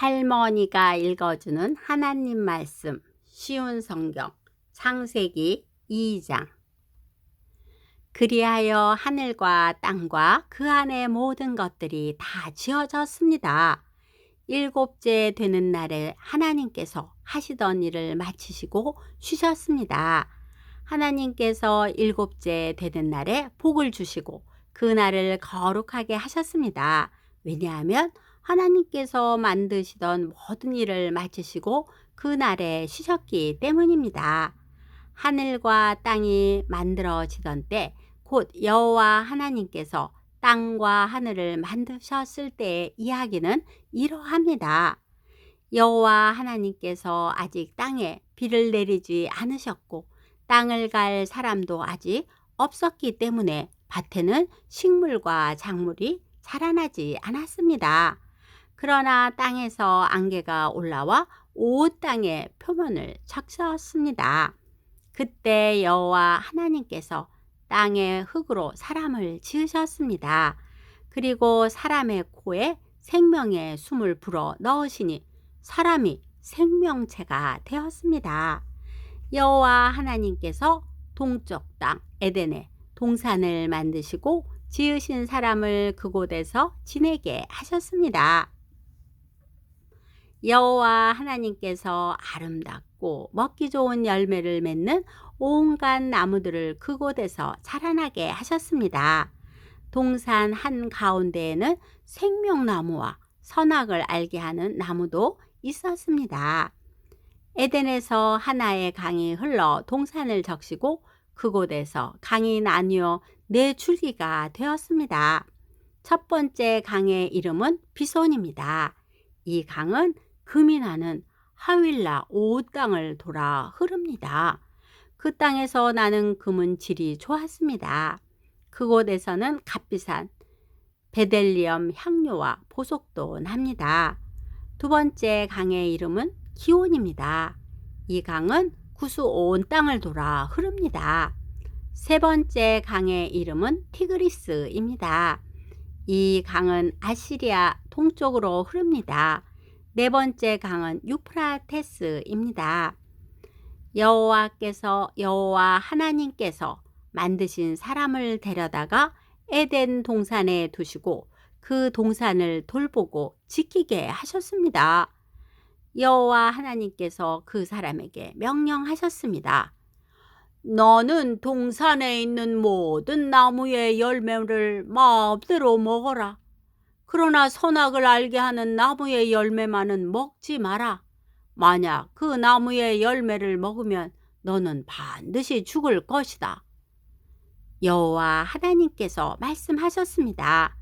할머니가 읽어주는 하나님 말씀 쉬운 성경 창세기 2장 그리하여 하늘과 땅과 그 안의 모든 것들이 다 지어졌습니다. 일곱째 되는 날에 하나님께서 하시던 일을 마치시고 쉬셨습니다. 하나님께서 일곱째 되는 날에 복을 주시고 그 날을 거룩하게 하셨습니다. 왜냐하면 하나님께서 만드시던 모든 일을 마치시고 그 날에 쉬셨기 때문입니다. 하늘과 땅이 만들어지던 때 곧 여호와 하나님께서 땅과 하늘을 만드셨을 때의 이야기는 이러합니다. 여호와 하나님께서 아직 땅에 비를 내리지 않으셨고 땅을 갈 사람도 아직 없었기 때문에 밭에는 식물과 작물이 자라나지 않았습니다. 그러나 땅에서 안개가 올라와 온 땅의 표면을 적셨습니다. 그때 여호와 하나님께서 땅의 흙으로 사람을 지으셨습니다. 그리고 사람의 코에 생명의 숨을 불어 넣으시니 사람이 생명체가 되었습니다. 여호와 하나님께서 동쪽 땅 에덴에 동산을 만드시고 지으신 사람을 그곳에서 지내게 하셨습니다. 여호와 하나님께서 아름답고 먹기 좋은 열매를 맺는 온갖 나무들을 그곳에서 자라나게 하셨습니다. 동산 한 가운데에는 생명나무와 선악을 알게 하는 나무도 있었습니다. 에덴에서 하나의 강이 흘러 동산을 적시고 그곳에서 강이 나뉘어 네 줄기가 되었습니다. 첫 번째 강의 이름은 비손입니다. 이 강은 금이 나는 하윌라 오 땅을 돌아 흐릅니다. 그 땅에서 나는 금은 질이 좋았습니다. 그곳에서는 값비싼 베델리엄 향료와 보석도 납니다. 두 번째 강의 이름은 기온입니다. 이 강은 구수 온 땅을 돌아 흐릅니다. 세 번째 강의 이름은 티그리스입니다. 이 강은 아시리아 동쪽으로 흐릅니다. 네 번째 강은 유프라테스입니다. 여호와께서 여호와 하나님께서 만드신 사람을 데려다가 에덴 동산에 두시고 그 동산을 돌보고 지키게 하셨습니다. 여호와 하나님께서 그 사람에게 명령하셨습니다. 너는 동산에 있는 모든 나무의 열매를 마음대로 먹어라. 그러나 선악을 알게 하는 나무의 열매만은 먹지 마라. 만약 그 나무의 열매를 먹으면 너는 반드시 죽을 것이다. 여호와 하나님께서 말씀하셨습니다.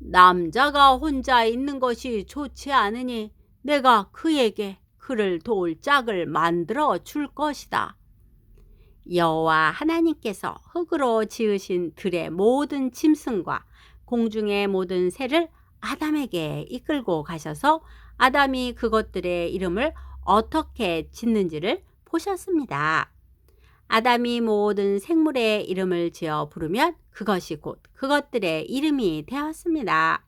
남자가 혼자 있는 것이 좋지 않으니 내가 그에게 그를 도울 짝을 만들어 줄 것이다. 여호와 하나님께서 흙으로 지으신 들의 모든 짐승과 공중의 모든 새를 아담에게 이끌고 가셔서 아담이 그것들의 이름을 어떻게 짓는지를 보셨습니다. 아담이 모든 생물의 이름을 지어 부르면 그것이 곧 그것들의 이름이 되었습니다.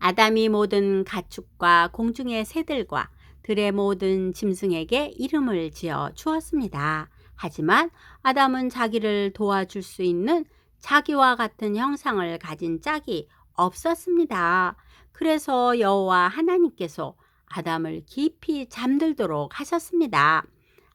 아담이 모든 가축과 공중의 새들과 들의 모든 짐승에게 이름을 지어 주었습니다. 하지만 아담은 자기를 도와줄 수 있는 자기와 같은 형상을 가진 짝이 없었습니다. 그래서 여호와 하나님께서 아담을 깊이 잠들도록 하셨습니다.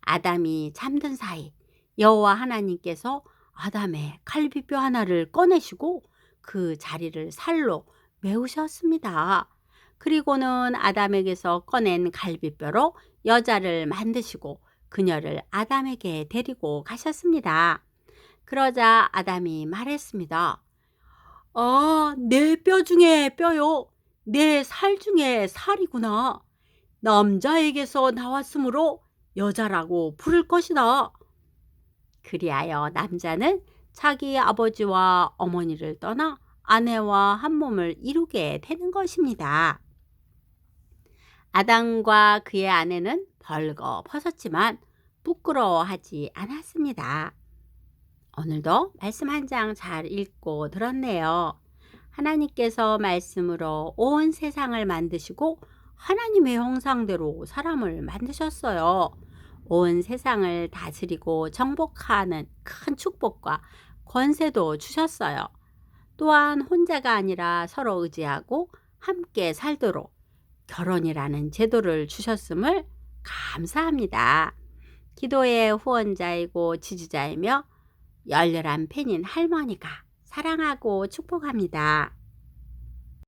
아담이 잠든 사이 여호와 하나님께서 아담의 갈비뼈 하나를 꺼내시고 그 자리를 살로 메우셨습니다. 그리고는 아담에게서 꺼낸 갈비뼈로 여자를 만드시고 그녀를 아담에게 데리고 가셨습니다. 그러자 아담이 말했습니다. 아, 내 뼈 중에 뼈요. 내 살 중에 살이구나. 남자에게서 나왔으므로 여자라고 부를 것이다. 그리하여 남자는 자기 아버지와 어머니를 떠나 아내와 한 몸을 이루게 되는 것입니다. 아담과 그의 아내는 벌거 벗었지만 부끄러워하지 않았습니다. 오늘도 말씀 한 장 잘 읽고 들었네요. 하나님께서 말씀으로 온 세상을 만드시고 하나님의 형상대로 사람을 만드셨어요. 온 세상을 다스리고 정복하는 큰 축복과 권세도 주셨어요. 또한 혼자가 아니라 서로 의지하고 함께 살도록 결혼이라는 제도를 주셨음을 감사합니다. 기도의 후원자이고 지지자이며 열렬한 팬인 할머니가 사랑하고 축복합니다.